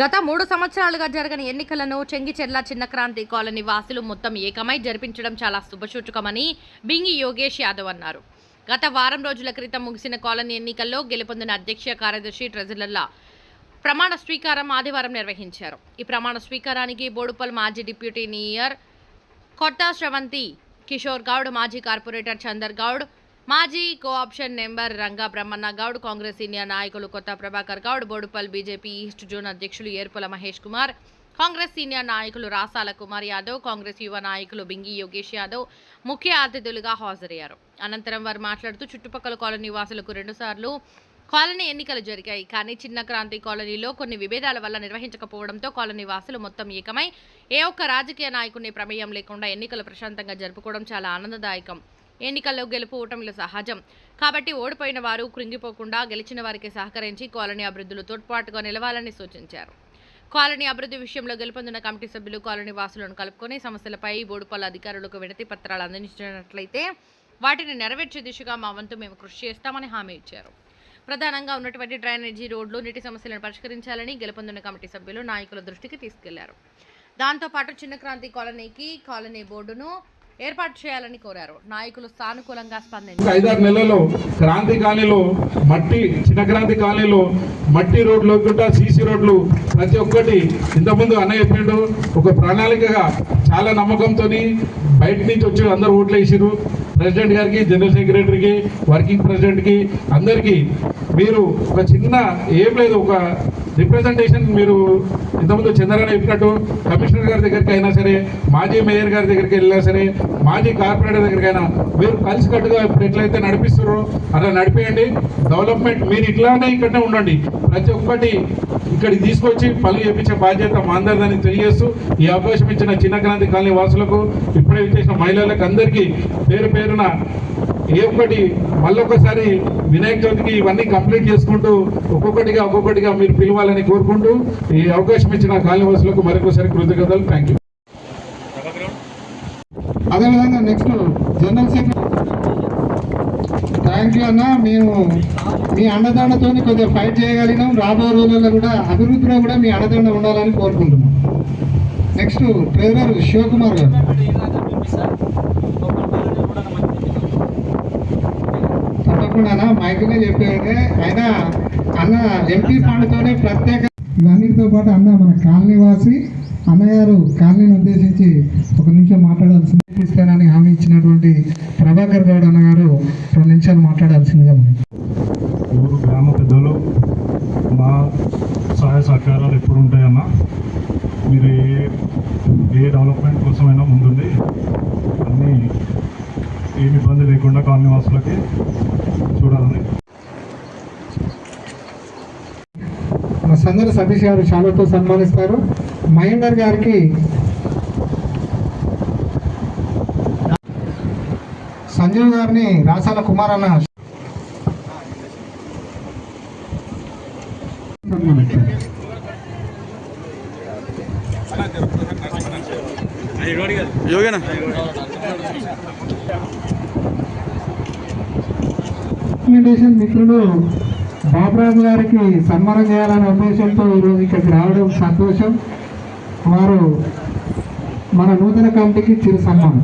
గత మూడు సంవత్సరాలుగా జరగని ఎన్నికలను చెంగిచెర్ల చిన్నక్రాంతి కాలనీ వాసులు మొత్తం ఏకమై జరిపించడం చాలా శుభసూచకమని బింగి యోగేష్ యాదవ్ అన్నారు. గత వారం రోజుల క్రితం ముగిసిన కాలనీ ఎన్నికల్లో గెలుపొందిన అధ్యక్ష కార్యదర్శి ట్రెజరర్ల ప్రమాణ స్వీకారం ఆదివారం నిర్వహించారు. ఈ ప్రమాణ స్వీకారానికి బోడుపల్ మాజీ డిప్యూటీ మేయర్ కొత్త శ్రవంతి కిషోర్ గౌడ్ మాజీ కార్పొరేటర్ చందర్ గౌడ్ మాజీ cooption member Ranga Brahmanna Goud Congress senior నాయకులు Kotha Prabhakar Goud Boduppal BJP east zone అధ్యక్షులు ఏర్పుల మహేష్ కుమార్ కాంగ్రెస్ సీనియర్ నాయకులు రాసాల కుమార్ యాదవ్ కాంగ్రెస్ యువ నాయకులు బింగి యోగేష్ యాదవ్ ముఖ్య అతిథులుగా హాజరయ్యారు. అనంతరం వారు మాట్లాడుతూ చుట్టుపక్కల కాలనీ వాసులకు రెండుసార్లు కాలనీ ఎన్నికలు జరిగాయి. కానీ చిన్న క్రాంతి కాలనీలో కొన్ని విభేదాల వల్ల నిర్వహించకపోవడంతో కాలనీ వాసులు మొత్తం ఏకమై ఏ ఒక్క రాజకీయ నాయకుని ప్రమేయం లేకుండా ఎన్నికలు ప్రశాంతంగా జరుపుకోవడం చాలా ఆనందదాయకం. ఎన్నికల్లో గెలుపు ఓటమిలు సహజం. కాబట్టి ఓడిపోయిన వారు కృంగిపోకుండా గెలిచిన వారికి సహకరించి కాలనీ అభివృద్ధిలో తోడ్పాటుగా నిలవాలని సూచించారు. కాలనీ అభివృద్ధి విషయంలో గెలుపొందిన కమిటీ సభ్యులు కాలనీ వాసులను కలుపుకొని సమస్యలపై బోడుపల్ల అధికారులకు వినతి పత్రాలు అందించినట్లయితే వాటిని నెరవేర్చే దిశగా మా వంతు మేము కృషి చేస్తామని హామీ ఇచ్చారు. ప్రధానంగా ఉన్నటువంటి డ్రైనేజీ రోడ్లు నీటి సమస్యలను పరిష్కరించాలని గెలుపొందిన కమిటీ సభ్యులు నాయకుల దృష్టికి తీసుకెళ్ళారు. దాంతోపాటు చిన్న క్రాంతి కాలనీకి కాలనీ బోర్డును ఏర్పాటు చేయాలని కోరారు. నాయకులు సానుకూలంగా స్పందించారు. ఐదారు నెలల్లో క్రాంతి కాలనీలో మట్టి చిన్న క్రాంతి కాలనీలో మట్టి రోడ్లు కూడా సీసీ రోడ్లు ప్రతి ఒక్కటి ఇంతకుముందు అన్న చెప్పిండు ఒక ప్రణాళికగా చాలా నమ్మకంతో బయట నుంచి వచ్చి అందరూ ఓట్లు వేసిరు ప్రెసిడెంట్ గారికి జనరల్ సెక్రటరీకి వర్కింగ్ ప్రెసిడెంట్కి అందరికీ మీరు ఒక చిన్న ఏం లేదు ఒక రిప్రజెంటేషన్ మీరు ఇంతకుముందు చంద్రగారు చెప్పినట్టు కమిషనర్ గారి దగ్గరికి అయినా సరే మాజీ మేయర్ గారి దగ్గరికి వెళ్ళినా సరే మాజీ కార్పొరేటర్ దగ్గరికైనా మీరు కలిసికట్టుగా ఇప్పుడు ఎట్లయితే నడిపిస్తారో అలా నడిపేయండి. డెవలప్మెంట్ మీరు ఇట్లానే ఇక్కడనే ఉండండి. ప్రతి ఒక్కటి ఇక్కడికి తీసుకొచ్చి పనులు చేపించే బాధ్యత మా అందరిదని తెలియజేస్తూ ఈ అవకాశం ఇచ్చిన చిన్న క్రాంతి కాలనీ వాసులకు ఇప్పుడే విచ్చేసిన మహిళలకు అందరికీ పేరు పేరున ఏ ఒక్కటి మళ్ళొకసారి వినాయక చవితికి ఇవన్నీ కంప్లీట్ చేసుకుంటూ ఒక్కొక్కటిగా ఒక్కొక్కటిగా మీరు పిలవాలని కోరుకుంటూ ఈ అవకాశం ఇచ్చిన కాలనివాసులకు మరొకసారి కృతజ్ఞతలు. థ్యాంక్ యూ అదేవిధంగా next general secretary thank you అన్న మేము మీ అండదండతో కొద్దిగా ఫైట్ చేయగలిగినాం. రాబో రోజుల్లో కూడా అభివృద్ధిలో కూడా మీ అండదండ ఉండాలని కోరుకుంటున్నాం. నెక్స్ట్ ట్రెజరర్ శివకుమార్ గారు. తప్పకుండా మైక్నే చెప్పేదే అయినా అన్న ఎంపీ ఫండ్తోనే ప్రత్యేక ఇవన్నిటితో పాటు అన్న మన కాలనీ వాసి అన్నగారు కాలనీని ఉద్దేశించి ఒక నిమిషం మాట్లాడాల్సింది ఇస్తానని హామీ ఇచ్చినటువంటి ప్రభాకర్ గౌడ్ అన్నగారు రెండు నిమిషాలు మాట్లాడాల్సిందిగా ఉంది. ఊరు గ్రామ పెద్దలు మా సహాయ సహకారాలు ఎప్పుడు ఉంటాయన్న మీరు ఏ ఏ డెవలప్మెంట్ కోసమైనా ముందుండి ఏమి ఇబ్బంది లేకుండా కాలనీ వాసులకి చూడాలని. మన సందర సతీష్ గారు శాలతో సన్మానిస్తారు. మహేందర్ గారికి సంజీవ్ గారిని రాసాల కుమార్ అన్న యోగేనా? రికమెండేషన్ మిత్రులు బాబురాజు గారికి సన్మానం చేయాలనే ఉద్దేశంతో ఈరోజు ఇక్కడికి రావడం సంతోషం. వారు మన నూతన కమిటీకి చిరు సన్మానం.